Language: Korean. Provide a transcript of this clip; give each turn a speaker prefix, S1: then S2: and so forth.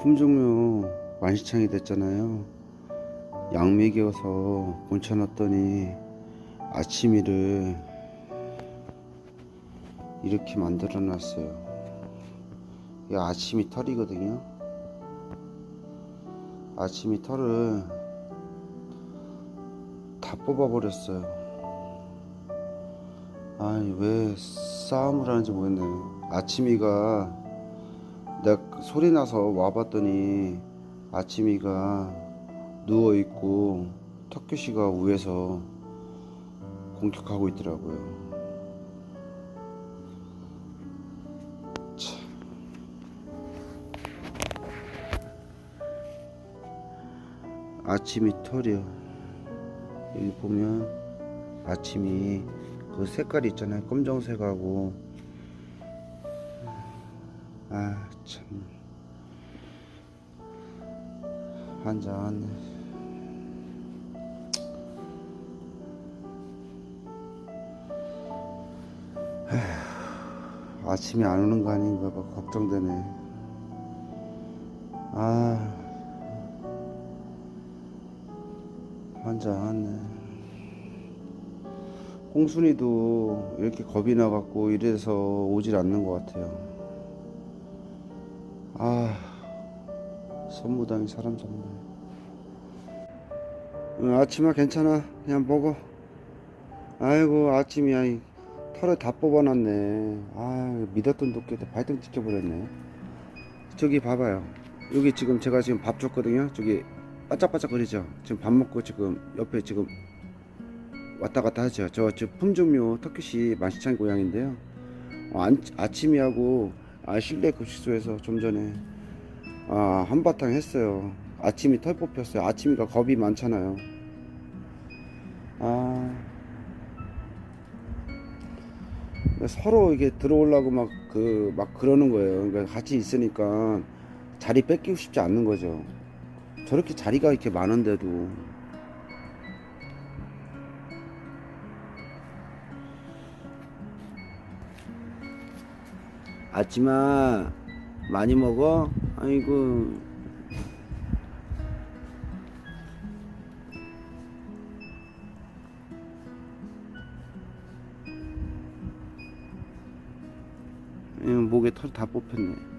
S1: 품종묘 만시창이 됐잖아요. 양 먹여서 본쳐놨더니 아침이를 이렇게 만들어 놨어요. 이 아침이 털이거든요. 아침이 털을 다 뽑아버렸어요. 아니 왜 싸움을 하는지 모르겠네요. 아침이가 내가 소리 나서 와봤더니 아침이가 누워 있고 턱규 씨가 위에서 공격하고 있더라고요. 참. 아침이 털이요. 여기 보면 아침이 그 색깔이 있잖아요. 검정색하고 아 참 환장하네. 아침이 안 오는 거 아닌가 봐 걱정되네. 아 환장하네. 홍순이도 이렇게 겁이 나갖고 이래서 오질 않는 것 같아요. 아, 선무당이 사람 잡네. 응, 아침아 괜찮아. 그냥 먹어. 아이고 아침이야. 이 털을 다 뽑아놨네. 아, 믿었던 도끼한테 발등 찍혀버렸네. 저기 봐봐요. 여기 지금 제가 지금 밥 줬거든요. 저기 바짝바짝 거리죠. 지금 밥 먹고 지금 옆에 지금 왔다 갔다 하죠. 저, 저 품종묘 터키시 만시창 고양인데요. 어, 안- 아침이하고 아, 실내 급식소에서 좀 전에 아, 한바탕 했어요. 아침이 털 뽑혔어요. 아침이가 겁이 많잖아요. 아. 서로 이게 들어오려고 막 그, 막 그러는 거예요. 그러니까 같이 있으니까 자리 뺏기고 싶지 않는 거죠. 저렇게 자리가 이렇게 많은데도. 아침아 많이 먹어? 아이고 예, 목에 털 다 뽑혔네